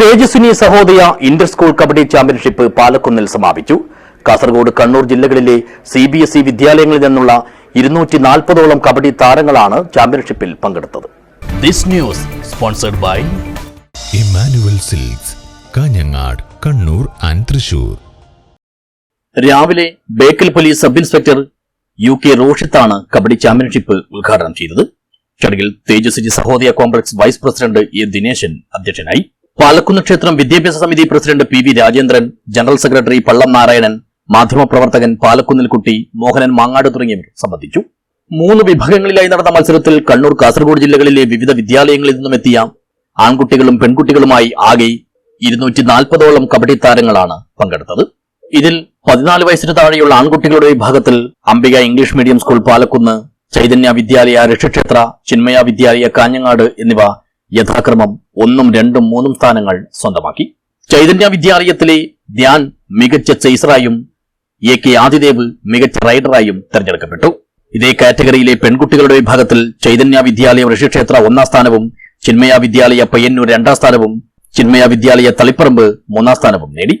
Tejaswini Sahodaya inter school kabaddi championship പാലക്കുന്നിൽ സമാപിച്ചു. കാസർഗോഡ് കണ്ണൂർ ജില്ലകളിലെ C B S E വിദ്യാലയങ്ങളിൽ നിന്നുള്ള ഇരുന്നൂറ്റി നാൽപ്പതോളം കബഡി താരങ്ങളാണ് ചാമ്പ്യൻഷിപ്പിൽ പങ്കെടുത്തത്. This news sponsored by Emmanuel Silks Kanhangad Kannur and Thrissur രാവിലെ Bekal police sub inspector U K റോഷിത്താണ് kabaddi championship ഉദ്ഘാടനം ചെയ്തത്. ചടങ്ങിൽ Tejaswini Sahodaya complex vice president A Dineshan അധ്യക്ഷനായി. പാലക്കുന്ന് ക്ഷേത്രം വിദ്യാഭ്യാസ സമിതി president P V Rajendran general secretary Pallam Narayanan മാധ്യമപ്രവർത്തകൻ പാലക്കുന്നിൽ കുട്ടി മോഹനൻ മാങ്ങാട് തുടങ്ങിയവർ സംബന്ധിച്ചു. മൂന്ന് വിഭാഗങ്ങളിലായി നടന്ന മത്സരത്തിൽ കണ്ണൂർ കാസർഗോഡ് ജില്ലകളിലെ വിവിധ വിദ്യാലയങ്ങളിൽ നിന്നും എത്തിയ ആൺകുട്ടികളും പെൺകുട്ടികളുമായി ആകെ ഇരുന്നൂറ്റി നാൽപ്പതോളം കബഡി താരങ്ങളാണ് പങ്കെടുത്തത്. ഇതിൽ പതിനാല് വയസ്സിന് താഴെയുള്ള ആൺകുട്ടികളുടെ വിഭാഗത്തിൽ Ambika English medium school Palakkunnu Chaitanya Vidyalaya Rishikshetra Chinmaya Vidyalaya Kanhangad എന്നിവ യഥാക്രമം ഒന്നും രണ്ടും മൂന്നും സ്ഥാനങ്ങൾ സ്വന്തമാക്കി. ചൈതന്യ വിദ്യാലയത്തിലെ ധ്യാൻ മികച്ച ചേസറായും എ കെ ആദിദേവ് മികച്ച റൈഡറായും തെരഞ്ഞെടുക്കപ്പെട്ടു. ഇതേ കാറ്റഗറിയിലെ പെൺകുട്ടികളുടെ വിഭാഗത്തിൽ ചൈതന്യ വിദ്യാലയ ഋഷിക്ഷേത്ര ഒന്നാം സ്ഥാനവും ചിന്മയ വിദ്യാലയ പയ്യന്നൂർ രണ്ടാം സ്ഥാനവും ചിന്മയ വിദ്യാലയ തളിപ്പറമ്പ് മൂന്നാം സ്ഥാനവും നേടി.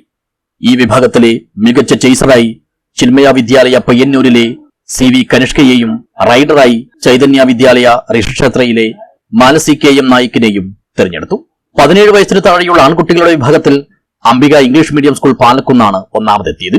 ഈ വിഭാഗത്തിലെ മികച്ച ചേസറായി ചിന്മയ വിദ്യാലയ പയ്യന്നൂരിലെ സി വി കനിഷ്കയെയും റൈഡറായി ചൈതന്യ വിദ്യാലയ ഋഷിക്ഷേത്രയിലെ മാനസി കെ എം നായിക്കിനെയും തെരഞ്ഞെടുത്തു. പതിനേഴ് വയസ്സിന് താഴെയുള്ള ആൺകുട്ടികളുടെ വിഭാഗത്തിൽ അംബിക ഇംഗ്ലീഷ് മീഡിയം സ്കൂൾ പാലക്കുന്നാണ് ഒന്നാമതെത്തിയത്.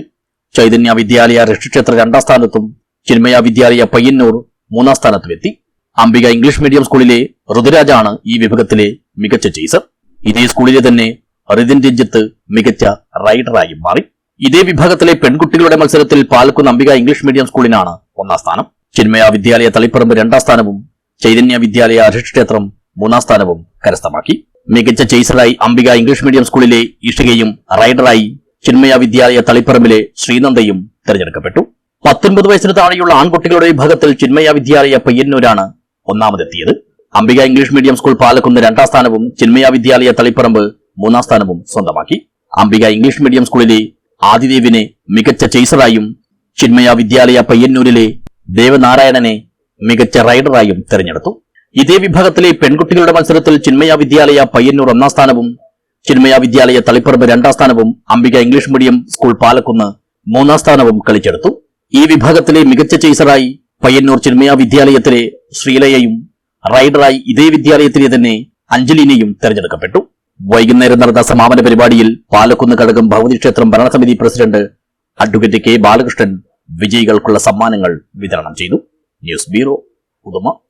ചൈതന്യ വിദ്യാലയ ഋഷിക്ഷേത്ര രണ്ടാം സ്ഥാനത്തും ചിന്മയ വിദ്യാലയ പയ്യന്നൂർ മൂന്നാം സ്ഥാനത്തും എത്തി. അംബിക ഇംഗ്ലീഷ് മീഡിയം സ്കൂളിലെ ഋതുരാജാണ് ഈ വിഭാഗത്തിലെ മികച്ച ചേസർ. ഇതേ സ്കൂളിലെ തന്നെ റിതിൻ രഞ്ജിത്ത് മികച്ച റൈഡറായി മാറി. ഇതേ വിഭാഗത്തിലെ പെൺകുട്ടികളുടെ മത്സരത്തിൽ പാലക്കുന്ന അംബിക ഇംഗ്ലീഷ് മീഡിയം സ്കൂളിനാണ് ഒന്നാം സ്ഥാനം. ചിന്മയ വിദ്യാലയ തളിപ്പറമ്പ് രണ്ടാം സ്ഥാനവും ചൈതന്യ വിദ്യാലയ അധിഷ്ഠേത്രം മൂന്നാം സ്ഥാനവും കരസ്ഥമാക്കി. മികച്ച ചേസറായി അംബിക ഇംഗ്ലീഷ് മീഡിയം സ്കൂളിലെ ഇഷികയും റൈഡറായി ചിന്മയ വിദ്യാലയ തളിപ്പറമ്പിലെ ശ്രീനന്ദയും തെരഞ്ഞെടുക്കപ്പെട്ടു. പത്തൊൻപത് വയസ്സിന് താഴെയുള്ള ആൺകുട്ടികളുടെ വിഭാഗത്തിൽ ചിന്മയ വിദ്യാലയ പയ്യന്നൂരാണ് ഒന്നാമതെത്തിയത്. Ambika English medium school Palakkunnu രണ്ടാം സ്ഥാനവും ചിന്മയ വിദ്യാലയ തളിപ്പറമ്പ് മൂന്നാം സ്ഥാനവും സ്വന്തമാക്കി. അംബിക ഇംഗ്ലീഷ് മീഡിയം സ്കൂളിലെ ആദിദേവിനെ മികച്ച ചേസറായും ചിന്മയ വിദ്യാലയ പയ്യന്നൂരിലെ ദേവനാരായണനെ മികച്ച റൈഡറായും തെരഞ്ഞെടുത്തു. ഇതേ വിഭാഗത്തിലെ പെൺകുട്ടികളുടെ മത്സരത്തിൽ ചിന്മയ വിദ്യാലയ പയ്യന്നൂർ ഒന്നാം സ്ഥാനവും ചിന്മയ വിദ്യാലയ തളിപ്പറമ്പ് രണ്ടാം സ്ഥാനവും Ambika English medium school Palakkunnu മൂന്നാം സ്ഥാനവും കളിച്ചെടുത്തു. ഈ വിഭാഗത്തിലെ മികച്ച ചേസറായി പയ്യന്നൂർ ചിന്മയ വിദ്യാലയത്തിലെ ശ്രീലയയും റൈഡറായി ഇതേ വിദ്യാലയത്തിലെ തന്നെ അഞ്ജലിനെയും തെരഞ്ഞെടുക്കപ്പെട്ടു. വൈകുന്നേരം നടന്ന സമാപന പരിപാടിയിൽ പാലക്കുന്ന് കടകം ഭഗവതി ക്ഷേത്രം ഭരണസമിതി പ്രസിഡന്റ് അഡ്വക്കേറ്റ് കെ ബാലകൃഷ്ണൻ വിജയികൾക്കുള്ള സമ്മാനങ്ങൾ വിതരണം ചെയ്തു. News bureau Uduma.